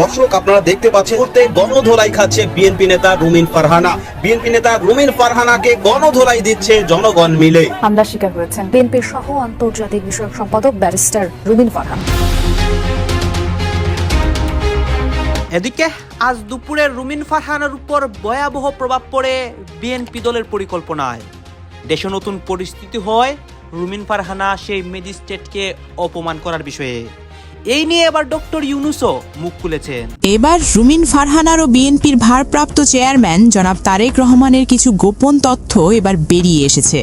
দর্শক আপনারা দেখতে পাচ্ছেন মুহূর্তে গণধোলাই খাচ্ছে বিএনপি নেতা রুমিন ফারহানা। বিএনপি নেতা রুমিন ফারহানাকে গণধোলাই দিচ্ছে জনগণ মিলে। হামলার শিকার হয়েছেন বিএনপির সহ আন্তর্জাতিক বিষয়ক সম্পাদক ব্যারিস্টার রুবিন ফারহান। এদিকে আজ দুপুরে রুমিন ফারহানের উপর ভয়াবহ প্রভাব পড়ে বিএনপি দলের পরিকল্পনায়। দেশে নতুন পরিস্থিতি হয় রুমিন ফারহানা সেই ম্যাজিস্ট্রেটকে অপমান করার বিষয়ে। এই নিয়ে এবার ডক্টর ইউনুসও মুখ খুলেছেন। এবার রুমিন ফারহানার ও বিএনপির ভারপ্রাপ্ত চেয়ারম্যান জনাব তারেক রহমানের কিছু গোপন তথ্য এবার বেরিয়ে এসেছে।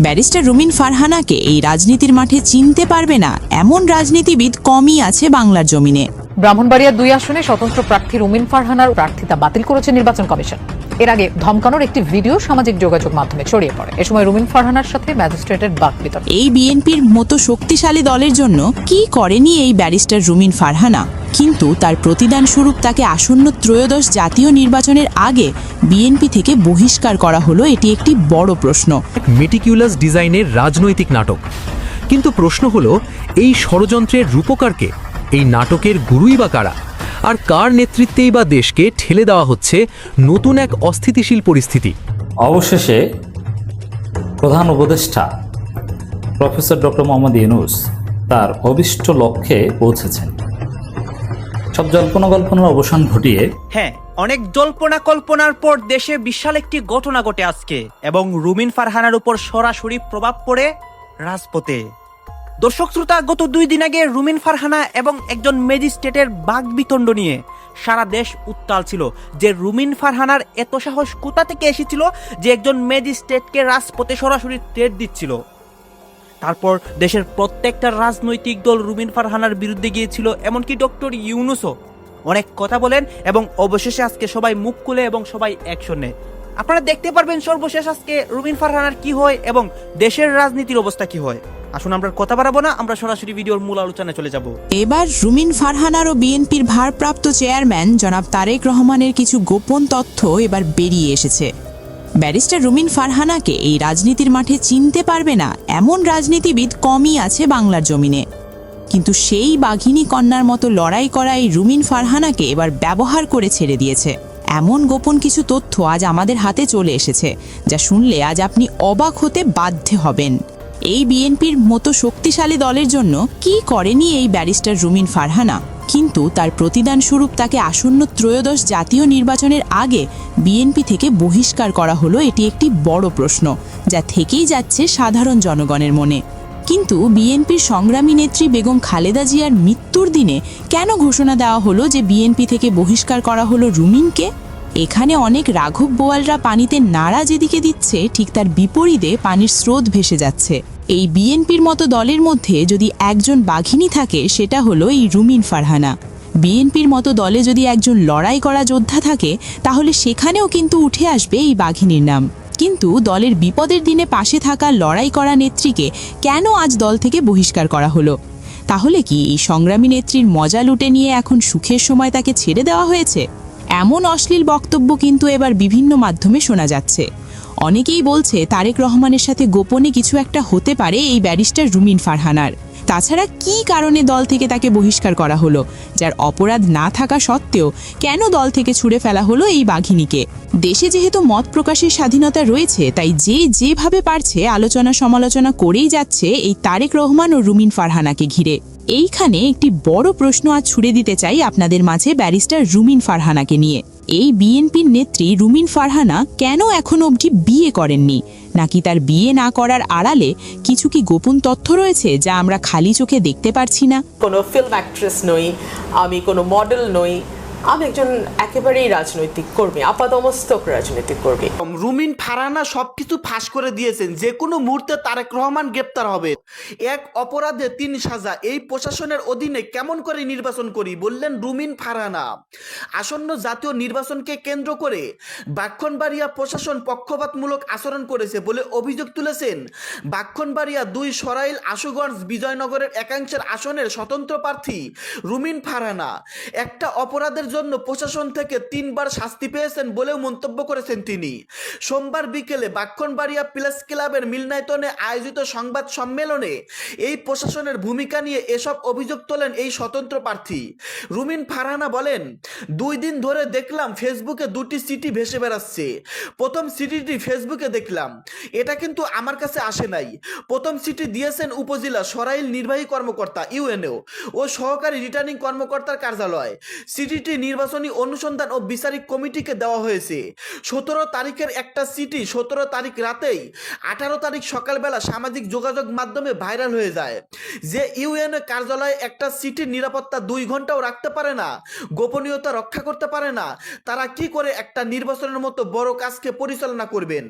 ব্যারিস্টার রুমিন ফারহানাকে এই রাজনীতির মাঠে চিনতে পারবে না এমন রাজনীতিবিদ কমই আছে বাংলার জমিনে। ব্রাহ্মণবাড়িয়া দুই আসনে স্বতন্ত্র প্রার্থী রুমিন ফারহানার প্রার্থিতা বাতিল করেছে নির্বাচন কমিশন। এর আগে ধমকানোর একটি ভিডিও সামাজিক যোগাযোগ মাধ্যমে ছড়িয়ে পড়ে। এ সময় রুমিন ফারহানার সাথে ম্যাজিস্ট্রেটের বাক বিতর্ক এই বিএনপির মতো শক্তিশালী দলের জন্য কি করেনি এই ব্যারিস্টার রুমিন ফারহানা? কিন্তু তার প্রতিদান স্বরূপ তাকে আসন্ন ত্রয়োদশ জাতীয় নির্বাচনের আগে বিএনপি থেকে বহিষ্কার করা হলো এটি একটি বড় প্রশ্ন। মেটিকিউলাস ডিজাইনের রাজনৈতিক নাটক। কিন্তু প্রশ্ন হলো এই ষড়যন্ত্রের রূপকারকে এই নাটকের গুরুই বা কারা? আর কার নেতৃত্বেই বা দেশকে ঠেলে দেওয়া হচ্ছে নতুন এক অস্থিতিশীল পরিস্থিতি? অবশেষে প্রধান উপদেষ্টা প্রফেসর ডক্টর মোহাম্মদ ইউনুস তার অভিষ্ট লক্ষ্যে পৌঁছেছেন। সব জল্পনা কল্পনার অবসান ঘটিয়ে হ্যাঁ অনেক জল্পনা কল্পনার পর দেশে বিশাল একটি ঘটনা ঘটে আজকে এবং রুমিন ফারহানার উপর সরাসরি প্রভাব পড়ে রাজপথে। দর্শক শ্রোতা, গত দুই দিন আগে রুমিন ফারহানা এবং একজন ম্যাজিস্ট্রেটের বাগবিতণ্ড নিয়ে সারা দেশ উত্তাল ছিল। যে রুমিন ফারহানার এত সাহস কোথা থেকে এসেছিল যে একজন ম্যাজিস্ট্রেটকে রাজপথে সরাসরি ট্রেড দিচ্ছিল? তারপর দেশের প্রত্যেকটা রাজনৈতিক দল রুমিন ফারহানার বিরুদ্ধে গিয়েছিল, এমনকি ডক্টর ইউনুসও। অনেক কথা বলেন এবং অবশেষে আজকে সবাই মুখ খুলে এবং সবাই অ্যাকশন আপনারা দেখতে পারবেন সর্বশেষ আজকে রুমিন ফারহানার কি হয় এবং দেশের রাজনীতির অবস্থা কি হয়। আসুন আমরা কথা বাড়াবো না, আমরা সরাসরি ভিডিওর মূল আলোচনায় চলে যাব। এবার রুমিন ফারহানার ও বিএনপির ভারপ্রাপ্ত চেয়ারম্যান জনাব তারেক রহমানের কিছু গোপন তথ্য এবার বেরিয়ে এসেছে। ব্যারিস্টার রুমিন ফারহানাকে এই রাজনীতির মাঠে চিনতে পারবে না, এমন রাজনীতিবিদ কমই আছে বাংলার জমিনে। কিন্তু সেই বাঘিনী কন্যার মতো লড়াই করা এই রুমিন ফারহানাকে এবার ব্যবহার করে ছেড়ে দিয়েছে। এমন গোপন কিছু তথ্য আজ আমাদের হাতে চলে এসেছে, যা শুনলে আজ আপনি অবাক হতে বাধ্য হবেন। এই বিএনপির মতো শক্তিশালী দলের জন্য কি করেনি এই ব্যারিস্টার রুমিন ফারহানা? কিন্তু তার প্রতিদান স্বরূপ তাকে আসন্ন ত্রয়োদশ জাতীয় নির্বাচনের আগে বিএনপি থেকে বহিষ্কার করা হলো এটি একটি বড় প্রশ্ন, যা থেকেই যাচ্ছে সাধারণ জনগণের মনে। কিন্তু বিএনপির সংগ্রামী নেত্রী বেগম খালেদা জিয়ার মৃত্যুর দিনে কেন ঘোষণা দেওয়া হলো যে বিএনপি থেকে বহিষ্কার করা হলো রুমিনকে? এখানে অনেক রাঘব বোয়ালরা পানিতে নাড়া যেদিকে দিচ্ছে, ঠিক তার বিপরীতে পানির স্রোত ভেসে যাচ্ছে। এই বিএনপির মতো দলের মধ্যে যদি একজন বাঘিনী থাকে, সেটা হলো এই রুমিন ফারহানা। বিএনপির মতো দলে যদি একজন লড়াই করা যোদ্ধা থাকে, তাহলে সেখানেও কিন্তু উঠে আসবে এই বাঘিনীর নাম। কিন্তু দলের বিপদের দিনে পাশে থাকা লড়াই করা নেত্রীকে কেন আজ দল থেকে বহিষ্কার করা হলো? তাহলে কি এই সংগ্রামী নেত্রীর মজা লুটে নিয়ে এখন সুখের সময় তাকে ছেড়ে দেওয়া হয়েছে? এমন অশ্লীল বক্তব্য কিন্তু এবার বিভিন্ন মাধ্যমে শোনা যাচ্ছে। অনেকেই বলছে, তারেক রহমানের সাথে গোপনে কিছু একটা হতে পারে এই ব্যারিস্টার রুমিন ফারহানার। তাছাড়া কি কারণে দল থেকে তাকে বহিষ্কার করা হলো? যার অপরাধ না থাকা সত্ত্বেও কেন দল থেকে ছুড়ে ফেলা হলো এই বাঘিনীকে? দেশে যেহেতু মত প্রকাশের স্বাধীনতা রয়েছে, তাই যে যেভাবে পারছে আলোচনা সমালোচনা করেই যাচ্ছে এই তারেক রহমান ও রুমিন ফারহানাকে ঘিরে। এইখানে একটি বড় প্রশ্ন আজ ছুড়ে দিতে চাই আপনাদের মাঝে ব্যারিস্টার রুমিন ফারহানাকে নিয়ে। এই বিএনপির নেত্রী রুমিন ফারহানা কেন এখন অবধি বিয়ে করেননি? নাকি তার বিয়ে না করার আড়ালে কিছু কি গোপন তথ্য রয়েছে যা আমরা খালি চোখে দেখতে পারছি না? কোনো ফিল্ম অ্যাক্ট্রেস নই, আমি কোনো মডেল নই আমি একজন একেবারেই রাজনৈতিক কর্মী আপাতমস্তক রাজনৈতিক কর্মী। রুমিন ফারানা সবকিছু ফাঁস করে দিয়েছেন, যে কোনো মুহূর্তে তারেক রহমান গ্রেপ্তার হবে। এক অপরাধে তিন সাজা, এই প্রশাসনের অধীনে কেমন করে নির্বাচন করি, বললেন রুমিন ফারানা। আসন্ন জাতীয় নির্বাচনকে কেন্দ্র করে বাক্ষণবাড়িয়া প্রশাসন পক্ষপাতমূলক আচরণ করেছে বলে অভিযোগ তুলেছেন। বাক্ষণবাড়িয়া দুই সরাইল আশুগঞ্জ বিজয়নগরের একাংশের আসনের স্বতন্ত্র প্রার্থী রুমিন ফারানা। একটা অপরাধের জন্য প্রশাসন থেকে তিনবার শাস্তি পেয়েছেন বলেও মন্তব্য করেছেন তিনি। সোমবার বিকেলে বাক্ষণবাড়িয়া প্রেস ক্লাবের মিলনায়তনে আয়োজিত সংবাদ সম্মেলনে এই প্রশাসনের ভূমিকা নিয়ে এসব অভিযোগ তোলেন এই স্বতন্ত্র প্রার্থী। রুমিন ফারহানা বলেন, দুই দিন ধরে দেখলাম ফেসবুকে দুটি সিটি ভেসে বেড়াচ্ছে। প্রথম সিটিটি ফেসবুকে দেখলাম। এটা কিন্তু আমার কাছে আসে নাই। প্রথম সিটি দিয়েছেন উপজেলা সরাইল নির্বাহী কর্মকর্তা ইউএনও ও সহকারী রিটার্নিং কর্মকর্তার কার্যালয়। সিটিটি নির্বাচনী অনুসন্ধান ও বিচারিক কমিটিকে দেওয়া হয়েছে। সতেরো তারিখের একটা সিটি সতেরো তারিখ রাতেই আঠারো তারিখ সকালবেলা সামাজিক যোগাযোগ মাধ্যমে ভাইরাল হয়ে যায়। যে ইউএনও কার্যালয়ে একটা সিটির নিরাপত্তা দুই ঘন্টাও রাখতে পারে না, গোপনীয়তা রক্ষা করতে পারে না, তারা কি করে একটা নির্বাচনের মতো বড় কাজকে পরিচালনা করবেন?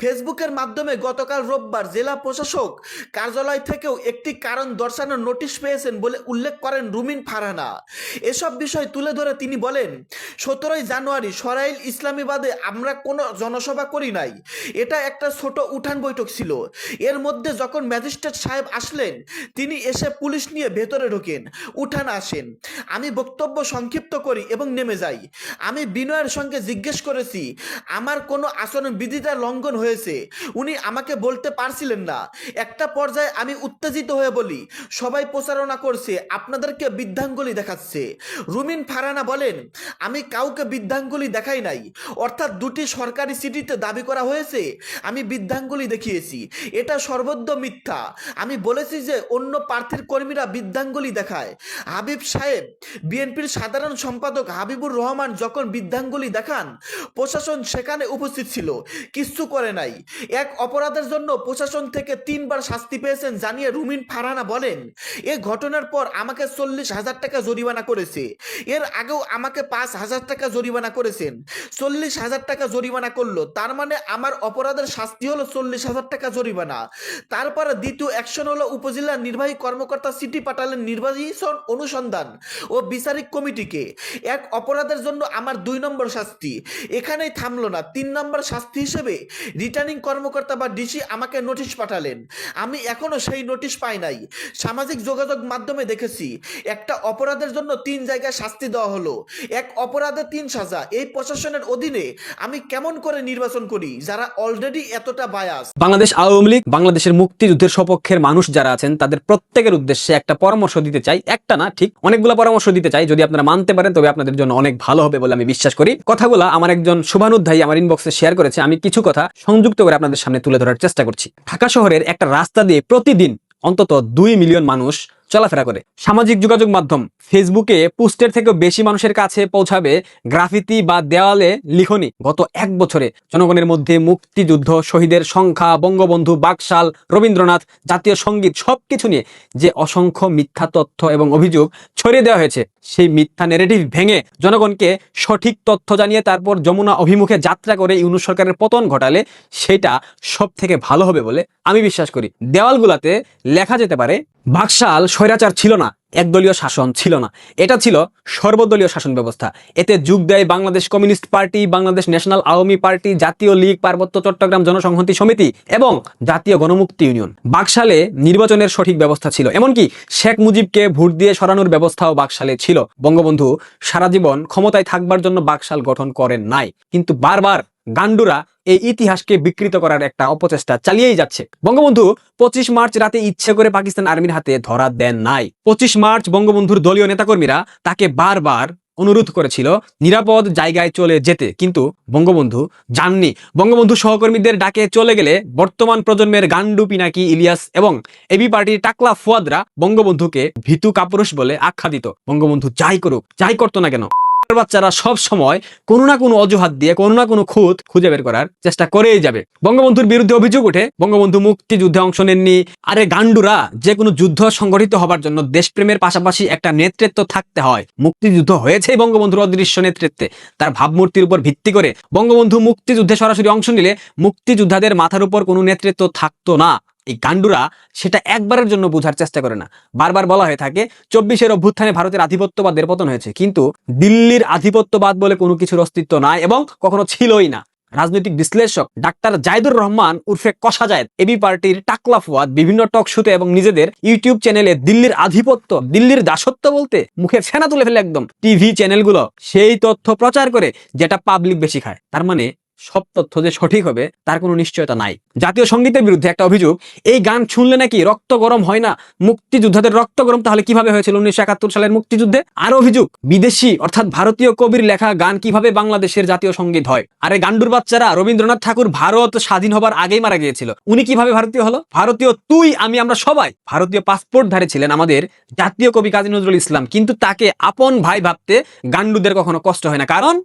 ফেসবুকের মাধ্যমে গতকাল রোববার জেলা প্রশাসক কার্যালয় থেকেও একটি কারণ দর্শানোর নোটিশ পেয়েছেন বলে উল্লেখ করেন রুমিন ফারহানা। এসব বিষয় তুলে ধরে তিনি বলেন, সতেরোই জানুয়ারি সরাইল ইসলামীবাদে আমরা কোনো জনসভা করি নাই। এটা একটা ছোট উঠান বৈঠক ছিল। এর মধ্যে যখন ম্যাজিস্ট্রেট সাহেব আসলেন, তিনি এসে পুলিশ নিয়ে ভেতরে ঢোকেন, উঠান আসেন। আমি বক্তব্য সংক্ষিপ্ত করি এবং নেমে যাই। আমি বিনয়ের সঙ্গে জিজ্ঞেস করেছি, আমার কোনো আচরণ বিধিটা লঙ্ঘন হয়েছে? উনি আমাকে বলতে পারছিলেন না। একটা পর্যায়ে আমি উত্তেজিত হয়ে বলি, সবাই প্রচারণা করছে, আপনাদেরকে বৃদ্ধাঙ্গুলি দেখাচ্ছে। রুমিন ফারানা বলেন, আমি কাউকে বৃদ্ধাঙ্গুলি দেখাই নাই। অর্থাৎ দুটি সরকারি সিটিতে দাবি করা হয়েছে, আমি বৃদ্ধাঙ্গুলি দেখিয়েছি। এটা সর্বদ্য মিথ্যা। আমি বলেছি যে অন্য প্রার্থীর কর্মীরা বৃদ্ধাঙ্গুলি দেখায়। হাবিব সাহেব, বিএনপির সাধারণ সম্পাদক হাবিবুর রহমান যখন বৃদ্ধাঙ্গুলি দেখান, প্রশাসন সেখানে উপস্থিত ছিল। কিচ্ছু করে নাই। এক অপরাধের জন্য প্রশাসন থেকে তিনবার শাস্তি পেয়েছেন জানিয়ে রুমিন ফারহানা বলেন, এ ঘটনার পর আমাকে চল্লিশ হাজার টাকা জরিমানা করেছে। এর আগেও আমাকে পাঁচ হাজার টাকা জরিমানা করেছেন। চল্লিশ হাজার টাকা জরিমানা করল। তার মানে আমার অপরাধের শাস্তি হলো চল্লিশ হাজার টাকা জরিমানা। তারপরে দ্বিতীয় অ্যাকশন হলো উপজেলা নির্বাহী কর্মকর্তা সিটি পাঠালেন নির্বাচন অনুসন্ধান ও বিচারিক কমিটিকে। এক অপরাধের জন্য আমার দুই নম্বর শাস্তি। এখানেই থামলো না। তিন নম্বর শাস্তি হিসেবে রিটার্নিং কর্মকর্তা বা ডিসি আমাকে নোটিশ পাঠালেন। আমি এখনও সেই নোটিশ পাই নাই। সামাজিক যোগাযোগ মাধ্যমে দেখেছি। একটা অপরাধের জন্য তিন জায়গায় শাস্তি দেওয়া হলো। এক অপরাধে তিন সাজা। এই প্রশাসনের অধীনে আমি কেমন করে নির্বাচন করি? যারা অলরেডি এতটা বায়াস বাংলাদেশ আওয়ামী লীগ, বাংলাদেশের মুক্তিযুদ্ধের সপক্ষের মানুষ যারা আছেন, তাদের প্রত্যেকের উদ্দেশ্যে একটা পরামর্শ দিতে চাই। একটা না, ঠিক অনেকগুলো পরামর্শ দিতে চাই, যদি আপনারা মানতে পারেন, তবে আপনাদের জন্য অনেক ভালো হবে বলে আমি বিশ্বাস করি। কথাগুলো আমার একজন শুভানুধ্যায়ী আমার ইনবক্সে শেয়ার করেছে। আমি কিছু কথা সংযুক্ত করে আপনাদের সামনে তুলে ধরার চেষ্টা করছি। ঢাকা শহরের একটা রাস্তা দিয়ে প্রতিদিন অন্তত দুই মিলিয়ন মানুষ চলাফেরা করে। সামাজিক যোগাযোগ মাধ্যম ফেসবুকে পোস্টের থেকেও বেশি মানুষের কাছে পৌঁছাবে গ্রাফিতি বা দেওয়ালে লিখনি। গত এক বছরে জনগণের মধ্যে মুক্তিযুদ্ধ, শহীদের সংখ্যা, বঙ্গবন্ধু, বাকশাল, রবীন্দ্রনাথ, জাতীয় সংগীত সবকিছু নিয়ে যে অসংখ্য মিথ্যা তথ্য এবং অভিযোগ ছড়িয়ে দেওয়া হয়েছে, সেই মিথ্যা নেরেটিভ ভেঙে জনগণকে সঠিক তথ্য জানিয়ে তারপর যমুনা অভিমুখে যাত্রা করে ইউনুস সরকারের পতন ঘটালে সেটা সব থেকে ভালো হবে বলে আমি বিশ্বাস করি। দেওয়ালগুলাতে লেখা যেতে পারে বাকশাল স্বৈরাচার ছিল না, একদলীয় শাসন ছিল না। এটা ছিল সর্বদলীয় শাসন ব্যবস্থা। এতে যোগ দেয় Bangladesh communist party, Bangladesh national Awami party, Jatiya League, পার্বত্য চট্টগ্রাম জনসংহতি সমিতি এবং জাতীয় গণমুক্তি ইউনিয়ন। বাকশালে নির্বাচনের সঠিক ব্যবস্থা ছিল, এমনকি শেখ মুজিবকে ভোট দিয়ে সরানোর ব্যবস্থাও বাকশালে ছিল। বঙ্গবন্ধু সারা জীবন ক্ষমতায় থাকবার জন্য বাকশাল গঠন করেন নাই, কিন্তু বারবার গান্ডুরা এই ইতিহাসকে বিকৃত করার একটা অপচেষ্টা চালিয়েই যাচ্ছে। বঙ্গবন্ধু পঁচিশ মার্চ রাতে ইচ্ছে করে পাকিস্তান আর্মির হাতে ধরা দেন নাই। পঁচিশ মার্চ বঙ্গবন্ধুর দলীয় নেতাকর্মীরা তাকে বারবার অনুরোধ করেছিল নিরাপদ জায়গায় চলে যেতে, কিন্তু বঙ্গবন্ধু যাননি। বঙ্গবন্ধু সহকর্মীদের ডাকে চলে গেলে বর্তমান প্রজন্মের গান্ডু পিনাকি ইলিয়াস এবং এবি পার্টির টাকলা ফুয়াদরা বঙ্গবন্ধুকে ভীতু কাপুরুষ বলে আখ্যা দিত বঙ্গবন্ধু যাই করুক, যাই করতো না কেন? বাচ্চারা সব সময় কোনো না কোনো অজুহাত দিয়ে, কোনো না কোনো খুঁত খুঁজে বের করার চেষ্টা করেই যাবে। বঙ্গবন্ধুর বিরুদ্ধে অভিযোগ ওঠে, বঙ্গবন্ধু মুক্তিযুদ্ধে অংশ নেননি। আরে গান্ডুরা যে কোনো যুদ্ধ সংগঠিত হবার জন্য দেশপ্রেমের পাশাপাশি একটা নেতৃত্ব থাকতে হয়। মুক্তিযুদ্ধ হয়েছে বঙ্গবন্ধুর অদৃশ্য নেতৃত্বে। তার ভাবমূর্তির উপর ভিত্তি করে বঙ্গবন্ধু মুক্তিযুদ্ধে সরাসরি অংশ নিলে মুক্তিযোদ্ধাদের মাথার উপর কোনো নেতৃত্ব থাকতো না। এই গান্ডুরা সেটা একবারের জন্য বোঝার চেষ্টা করে না। বারবার বলা হয়ে থাকে, চব্বিশের অভ্যুত্থানে ভারতের আধিপত্যবাদের পতন হয়েছে, কিন্তু দিল্লির আধিপত্যবাদ বলে কোনো কিছুর অস্তিত্ব নাই এবং কখনো ছিলই না। রাজনৈতিক বিশ্লেষক ডাক্তার জায়দুর রহমান উর্ফে কষা জায়দ এবি পার্টির টাকলা ফুয়াদ, বিভিন্ন টক শোতে এবং নিজেদের ইউটিউব চ্যানেলে দিল্লির আধিপত্য, দিল্লির দাসত্ব বলতে মুখে ফেনা তুলে ফেলে একদম। টিভি চ্যানেলগুলো সেই তথ্য প্রচার করে যেটা পাবলিক বেশি খায়। তার মানে সব তথ্য যে সঠিক হবে, তার কোনো নিশ্চয়তা নাই। জাতীয় সঙ্গীতের বিরুদ্ধে একটা অভিযোগ, এই গান শুনলে নাকি রক্ত গরম হয় না? মুক্তিযোদ্ধাদের রক্ত গরম তাহলে কীভাবে হয়েছিল উনিশশো একাত্তর সালের মুক্তিযুদ্ধে? আর অভিযোগ, বিদেশি অর্থাৎ ভারতীয় কবির লেখা গান কীভাবে বাংলাদেশের জাতীয় সংগীত হয়? আরে গান্ডুর বাচ্চারা, রবীন্দ্রনাথ ঠাকুর ভারত স্বাধীন হবার আগেই মারা গিয়েছিল। উনি কীভাবে ভারতীয় হলো? ভারতীয় তুই, আমি, আমরা সবাই। ভারতীয় পাসপোর্ট ধারে ছিলেন আমাদের জাতীয় কবি কাজী নজরুল ইসলাম, কিন্তু তাকে আপন ভাই ভাবতে গান্ডুদের কখনো কষ্ট হয় না। কারণ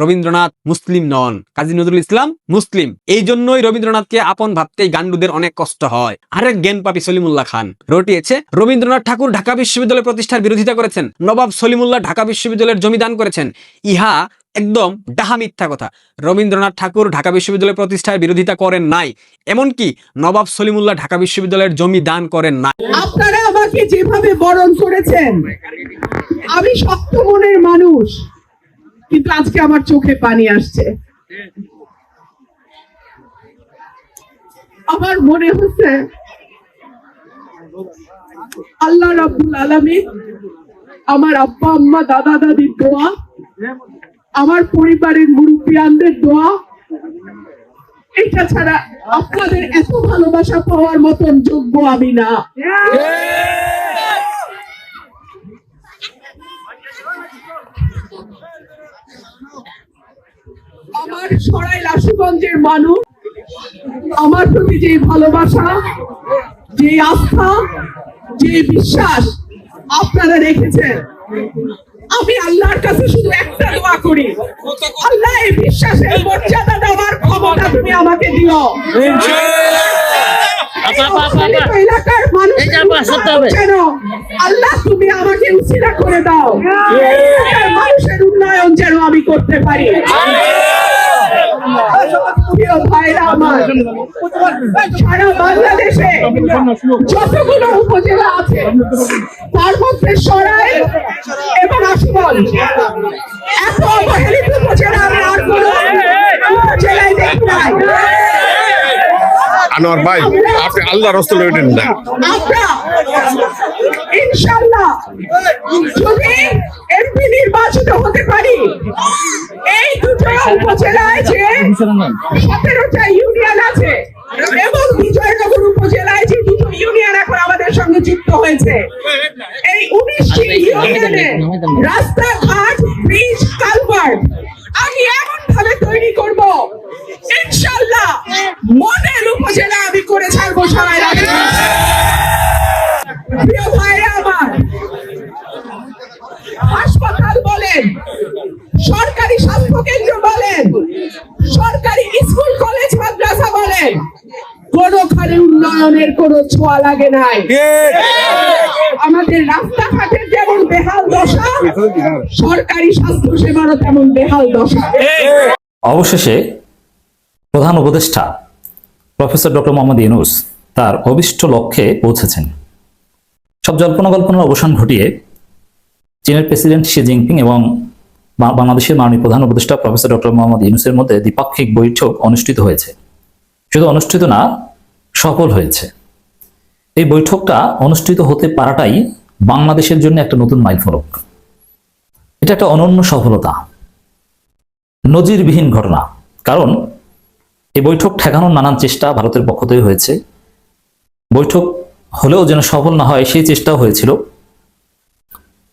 রবীন্দ্রনাথ মুসলিম নন। কাজী নজরুল ইসলাম মুসলিম। এই জন্যই রবীন্দ্রনাথকে আপন ভাবতেই গান্ডুদের অনেক কষ্ট হয়। আরেক জ্ঞান পাপি সলিমুল্লাহ খান। রটিয়েছে, রবীন্দ্রনাথ ঠাকুর ঢাকা বিশ্ববিদ্যালয় প্রতিষ্ঠার বিরোধিতা করেছেন। নবাব সলিমুল্লাহ ঢাকা বিশ্ববিদ্যালয়ের জমি দান করেছেন। ইহা একদম ডাহা মিথ্যা কথা। রবীন্দ্রনাথ ঠাকুর ঢাকা বিশ্ববিদ্যালয় প্রতিষ্ঠার বিরোধিতা করেন নাই। এমনকি নবাব সলিমুল্লাহ ঢাকা বিশ্ববিদ্যালয়ের জমি দান করেন নাই। আপনারা আমাকে যেভাবে বরণ করেছেন, আমি শক্ত মনের মানুষ। কিন্তু আজকে আমার চোখে পানি আসছে। আমার মনে হচ্ছে আল্লাহ রাব্বুল আলামিন আমার আব্বা, আম্মা, দাদা, দাদির দোয়া, আমার পরিবারের মুরব্বিয়ানদের দোয়া, এটা ছাড়া আপনাদের এত ভালোবাসা পাওয়ার মতন যোগ্য আমি না। আমার সরাই লাশুগঞ্জের মানুষ আমার প্রতি যে ভালোবাসা যে আস্থা যে বিশ্বাস আপনারা রেখেছেন আমি আল্লাহর কাছে শুধু একটা দোয়া করি। আল্লাহ এই বিশ্বাসের মর্যাদা দেওয়ার ক্ষমতা তুমি আমাকে দিও। এলাকার মানুষের উন্নয়ন যেন আল্লাহ তুমি আমাকে উচিরা করে দাও। মানুষের উন্নয়ন যেন আমি করতে পারি। যতগুলো উপজেলা আছে তার মধ্যে সরাই এবং এত অবহেলিত উপজেলা আর কোনো উপজেলায় দেখি নাই আনোয়ার ভাই, আপনি আল্লাহ ওইটেন না। ইনশাল্লাহ যদি এমপি নির্বাচিত হতে পারি, এই দুটো উপজেলায় যে সতেরোটা ইউনিয়ন আছে এবং বিজয়নগর উপজেলায় যে দুটো ইউনিয়ন এখন আমাদের সঙ্গে যুক্ত হয়েছে, এই উনিশটি ইউনিয়নে রাস্তাঘাট, ব্রিজ, কালভার্ট আমি এমন ভাবে তৈরি করব ইনশাল্লাহ মডেল উপজেলা আমি করে ছাড়বো সারা এলাকায়। হাসপাতাল বলেন, সরকারি স্বাস্থ্য কেন্দ্র বলেন, সরকারি স্কুল, কলেজ, মাদ্রাসা বলেন উন্নয়নের ছোঁয়া লাগে নাই। আমাদের রাস্তাঘাটের যেমন বেহাল দশা, সরকারি স্বাস্থ্য সেবারও তেমন বেহাল দশা। অবশেষে প্রধান উপদেষ্টা প্রফেসর ডক্টর মোহাম্মদ ইউনুস তার অভিষ্ট লক্ষ্যে পৌঁছেছেন। সব জল্পনা কল্পনার অবসান ঘটিয়ে চীনের প্রেসিডেন্ট শি জিনপিং এবং বাংলাদেশের মাননীয় প্রধান উপদেষ্টা প্রফেসর ডক্টর মোহাম্মদ ইউনুসের মধ্যে দ্বিপাক্ষিক বৈঠক অনুষ্ঠিত হয়েছে। শুধু অনুষ্ঠিত না, সফল হয়েছে। এই বৈঠকটা অনুষ্ঠিত হতে পারাটাই বাংলাদেশের জন্য একটা নতুন মাইলফলক এটা একটা অনন্য সফলতা। নজিরবিহীন ঘটনা। কারণ এই বৈঠক ঠেকানোর নানান চেষ্টা ভারতের পক্ষ থেকে হয়েছে। বৈঠক হলেও যেন সফল না হয় সেই চেষ্টাও হয়েছিল।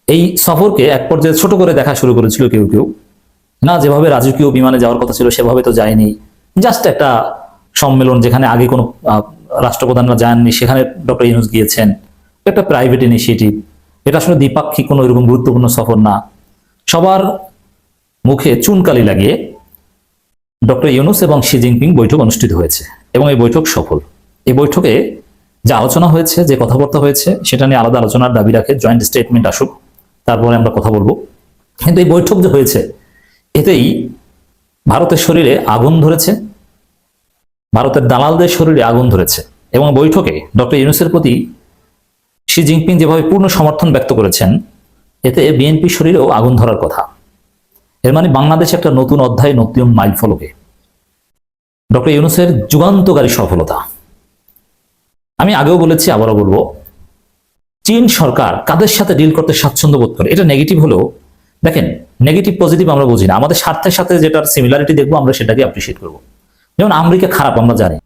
এই সফরকে এক পর্যায়ে ছোট করে দেখা শুরু করেছিল কেউ কেউ। না, যেভাবে রাজকীয় বিমানে যাওয়ার কথা ছিল সেভাবে তো যায়নি। জাস্ট একটা সম্মেলন যেখানে আগে কোনো রাষ্ট্রপ্রধানরা যাননি, সেখানে ডক্টর ইউনুস গিয়েছেন। একটা প্রাইভেট ইনিশিয়েটিভ। এটা আসলে দ্বিপাক্ষিক কোনো এরকম গুরুত্বপূর্ণ সফর না। সবার মুখে চুনকালি লাগিয়ে ডক্টর ইউনুস এবং শি জিনপিং বৈঠক অনুষ্ঠিত হয়েছে এবং এই বৈঠক সফল। এই বৈঠকে যে আলোচনা হয়েছে, যে কথাবার্তা হয়েছে, সেটা নিয়ে আলাদা আলোচনার দাবি রাখে জয়েন্ট স্টেটমেন্ট আসুক, তারপরে আমরা কথা বলব। কিন্তু এই বৈঠক যে হয়েছে, এতেই ভারতের শরীরে আগুন ধরেছে, ভারতের দালালদের শরীরে আগুন ধরেছে, এবং বৈঠকে ডক্টর ইউনুসের প্রতি শি জিনপিং যেভাবে পূর্ণ সমর্থন ব্যক্ত করেছেন, এতে বিএনপি শরীরেও আগুন ধরার কথা। এর মানে বাংলাদেশ একটা নতুন অধ্যায়, নতুন মাইল ফলকে ডক্টর ইউনুসের যুগান্তকারী সফলতা। আমি আগেও বলেছি, আবারও বলব, চীন সরকার কাদের সাথে ডিল করতে স্বাচ্ছন্দ্য বোধ করে? এটা নেগেটিভ হলেও, দেখেন নেগেটিভ পজিটিভ আমরা বুঝি না। আমাদের স্বার্থের সাথে যেটার সিমিলারিটি দেখব, আমরা সেটাকে অ্যাপ্রিসিয়েট করব। যেমন আমেরিকা খারাপ, আমরা জানি।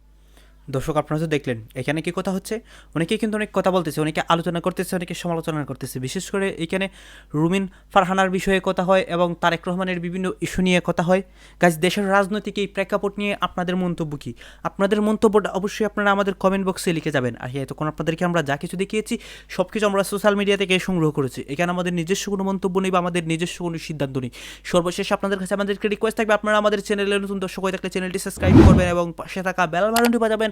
দর্শক, আপনারা তো দেখলেন, এখানে কি কথা হচ্ছে? অনেকেই কিন্তু অনেক কথা বলতেছে, অনেকে আলোচনা করতেছে, অনেকে সমালোচনা করতেছে। বিশেষ করে এখানে রুমিন ফারহানার বিষয়ে কথা হয় এবং তারেক রহমানের বিভিন্ন ইস্যু নিয়ে কথা হয়। গাছ দেশের রাজনৈতিক এই প্রেক্ষাপট নিয়ে আপনাদের মন্তব্য কী? আপনাদের মন্তব্যটা অবশ্যই আপনারা আমাদের কমেন্ট বক্সে লিখে যাবেন। আর হ্যাঁ তখন আপনাদেরকে আমরা যা কিছু দেখিয়েছি সব কিছু আমরা সোশ্যাল মিডিয়া থেকে সংগ্রহ করেছি। এখানে আমাদের নিজস্ব কোনো মন্তব্য নেই বা আমাদের নিজস্ব কোনো সিদ্ধান্ত নেই। সর্বশেষ আপনাদের কাছে আমাদেরকে রিকোয়েস্ট থাকবে, আপনারা আমাদের চ্যানেলে নতুন দর্শক হয়ে থাকলে চ্যানেলটি সাবস্ক্রাইব করবেন এবং পাশে থাকা বেল বাটনটি বাজাবেন।